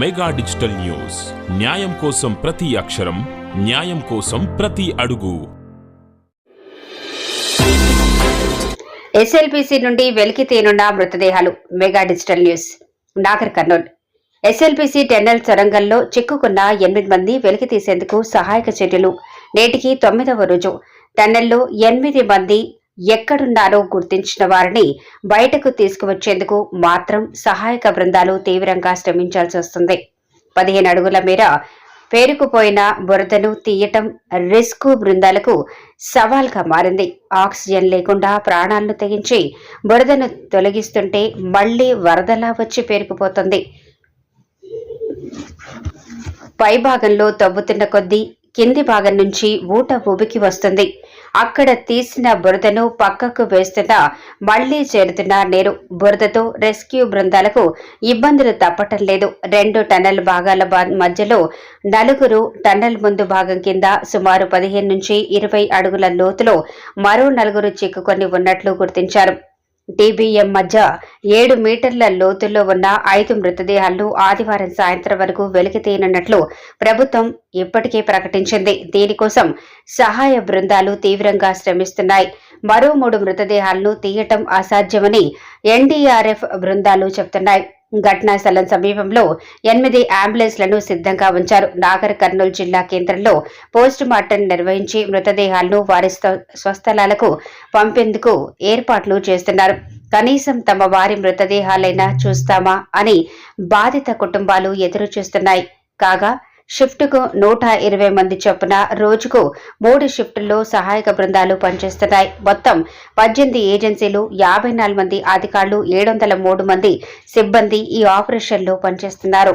Mega digital news. న్యాయం కోసం ప్రతి అక్షరం న్యాయం కోసం ప్రతి అడుగు. ఎస్ఎల్పిసి నుండి వెలికి తేనున్న మృతదేహాలు mega digital news. Nagar Kurnool. SLBC tunnel సొరంగంలో చిక్కుకున్న ఎనిమిది మంది వెలికి తీసేందుకు సహాయక చర్యలు. నేటికి తొమ్మిదవ రోజు. టన్నెల్లో ఎనిమిది మంది ఎక్కడున్నారో గుర్తించిన వారిని బయటకు తీసుకువచ్చేందుకు మాత్రం సహాయక బృందాలు తీవ్రంగా శ్రమించాల్సి వస్తుంది. పదిహేను అడుగుల మేర పేరుకుపోయిన బురదను తీయటం రిస్క్ బృందాలకు సవాల్గా మారింది. ఆక్సిజన్ లేకుండా ప్రాణాలను తెగించి బురదను తొలగిస్తుంటే మళ్ళీ వరదలా వచ్చి పేరుకుపోతుంది. పై భాగంలో తవ్వుతున్న కొద్దీ కింది భాగం నుంచి ఊట ఉబికి వస్తుంది. అక్కడ తీసిన బురదను పక్కకు వేస్తున్న మళ్ళీ చేరుతున్న నేను బురదతో రెస్క్యూ బృందాలకు ఇబ్బందులు తప్పటం లేదు. రెండు టన్నెల్ భాగాల బా- మధ్యలో నలుగురు టన్నెల్ ముందు భాగం కింద సుమారు పదిహేను నుంచి ఇరవై అడుగుల లోతులో మరో నలుగురు చిక్కుకొని ఉన్నట్లు గుర్తించారు. డిబిఎం మధ్య ఏడు మీటర్ల లోతుల్లో ఉన్న ఐదు మృతదేహాలను ఆదివారం సాయంత్రం వరకు వెలికి ప్రభుత్వం ఇప్పటికే ప్రకటించింది. దీనికోసం సహాయ బృందాలు తీవ్రంగా శ్రమిస్తున్నాయి. మరో మూడు మృతదేహాలను తీయటం అసాధ్యమని ఎన్డీఆర్ఎఫ్ బృందాలు చెబుతున్నాయి ఘటనా స్థలం సమీపంలో ఎనిమిది అంబులెన్స్లను సిద్ధంగా ఉంచారు. నాగర్ కర్నూలు జిల్లా కేంద్రంలో పోస్ట్ మార్టం నిర్వహించి మృతదేహాలను వారి స్వ- స్వస్థలాలకు పంపేందుకు ఏర్పాట్లు చేస్తున్నారు. కనీసం తమ వారి మృతదేహాలైనా చూస్తామా అని బాధిత కుటుంబాలు ఎదురు చూస్తున్నాయి కాగా షిఫ్ట్కు నూట ఇరవై మంది చొప్పున రోజుకు మూడు షిఫ్టుల్లో సహాయక బృందాలు పనిచేస్తున్నాయి. మొత్తం పద్దెనిమిది ఏజెన్సీలు యాభై నాలుగు మంది అధికారులు ఏడు వందల మూడు మంది సిబ్బంది ఈ ఆపరేషన్లో పనిచేస్తున్నారు.